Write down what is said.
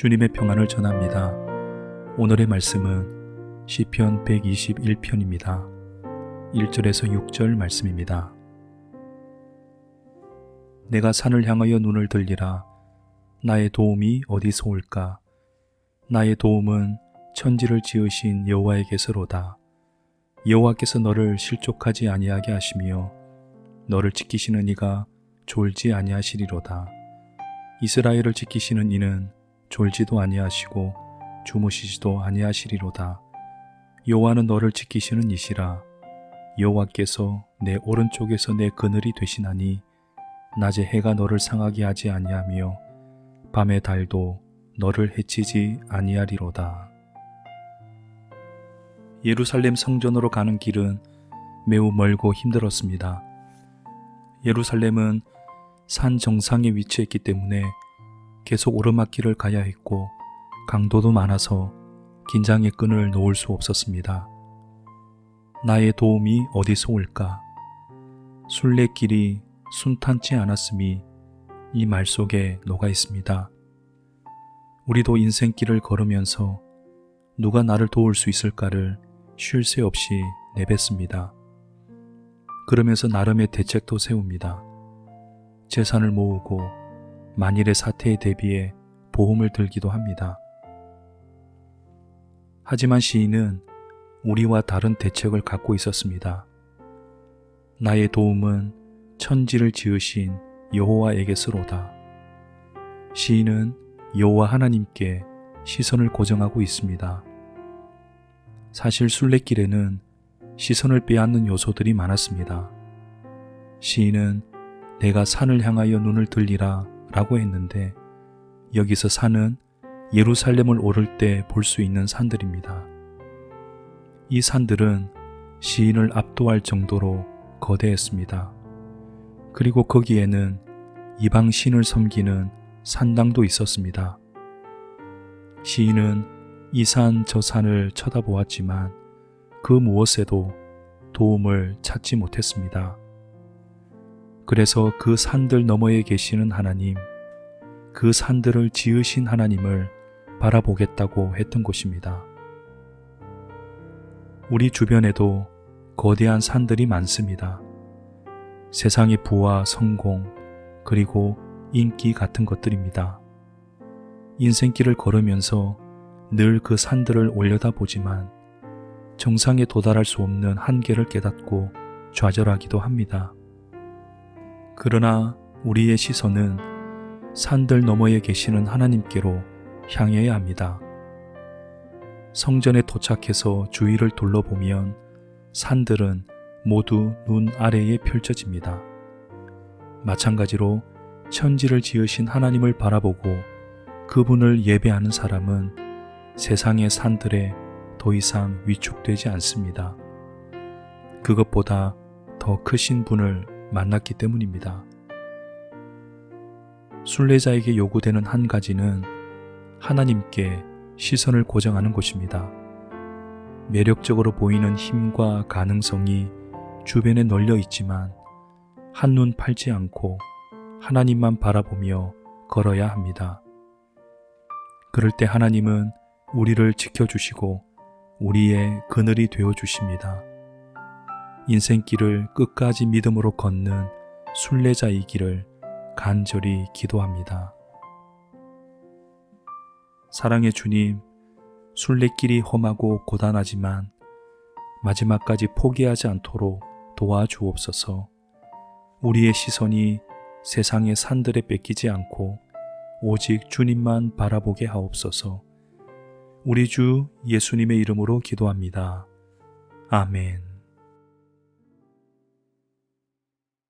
주님의 평안을 전합니다. 오늘의 말씀은 시편 121편입니다. 1절에서 6절 말씀입니다. 내가 산을 향하여 눈을 들리라 나의 도움이 어디서 올까 나의 도움은 천지를 지으신 여호와에게서로다. 여호와께서 너를 실족하지 아니하게 하시며 너를 지키시는 이가 졸지 아니하시리로다. 이스라엘을 지키시는 이는 졸지도 아니하시고 주무시지도 아니하시리로다. 여호와는 너를 지키시는 이시라. 여호와께서 내 오른쪽에서 내 그늘이 되시나니 낮에 해가 너를 상하게 하지 아니하며 밤의 달도 너를 해치지 아니하리로다. 예루살렘 성전으로 가는 길은 매우 멀고 힘들었습니다. 예루살렘은 산 정상에 위치했기 때문에 계속 오르막길을 가야 했고 강도도 많아서 긴장의 끈을 놓을 수 없었습니다. 나의 도움이 어디서 올까? 순례길이 순탄치 않았음이 이 말 속에 녹아 있습니다. 우리도 인생길을 걸으면서 누가 나를 도울 수 있을까를 쉴 새 없이 내뱉습니다. 그러면서 나름의 대책도 세웁니다. 재산을 모으고 만일의 사태에 대비해 보험을 들기도 합니다. 하지만 시인은 우리와 다른 대책을 갖고 있었습니다. 나의 도움은 천지를 지으신 여호와에게서로다. 시인은 여호와 하나님께 시선을 고정하고 있습니다. 사실 순례길에는 시선을 빼앗는 요소들이 많았습니다. 시인은 내가 산을 향하여 눈을 들리라 라고 했는데 여기서 산은 예루살렘을 오를 때 볼 수 있는 산들입니다. 이 산들은 시인을 압도할 정도로 거대했습니다. 그리고 거기에는 이방 신을 섬기는 산당도 있었습니다. 시인은 이 산 저 산을 쳐다보았지만 그 무엇에도 도움을 찾지 못했습니다. 그래서 그 산들 너머에 계시는 하나님, 그 산들을 지으신 하나님을 바라보겠다고 했던 것입니다. 우리 주변에도 거대한 산들이 많습니다. 세상의 부와 성공, 그리고 인기 같은 것들입니다. 인생길을 걸으면서 늘 그 산들을 올려다 보지만 정상에 도달할 수 없는 한계를 깨닫고 좌절하기도 합니다. 그러나 우리의 시선은 산들 너머에 계시는 하나님께로 향해야 합니다. 성전에 도착해서 주위를 둘러보면 산들은 모두 눈 아래에 펼쳐집니다. 마찬가지로 천지를 지으신 하나님을 바라보고 그분을 예배하는 사람은 세상의 산들에 더 이상 위축되지 않습니다. 그것보다 더 크신 분을 만났기 때문입니다. 순례자에게 요구되는 한 가지는 하나님께 시선을 고정하는 것입니다. 매력적으로 보이는 힘과 가능성이 주변에 널려 있지만 한눈 팔지 않고 하나님만 바라보며 걸어야 합니다. 그럴 때 하나님은 우리를 지켜주시고 우리의 그늘이 되어 주십니다. 인생길을 끝까지 믿음으로 걷는 순례자이기를 간절히 기도합니다. 사랑의 주님, 순례길이 험하고 고단하지만 마지막까지 포기하지 않도록 도와주옵소서. 우리의 시선이 세상의 산들에 뺏기지 않고 오직 주님만 바라보게 하옵소서. 우리 주 예수님의 이름으로 기도합니다. 아멘.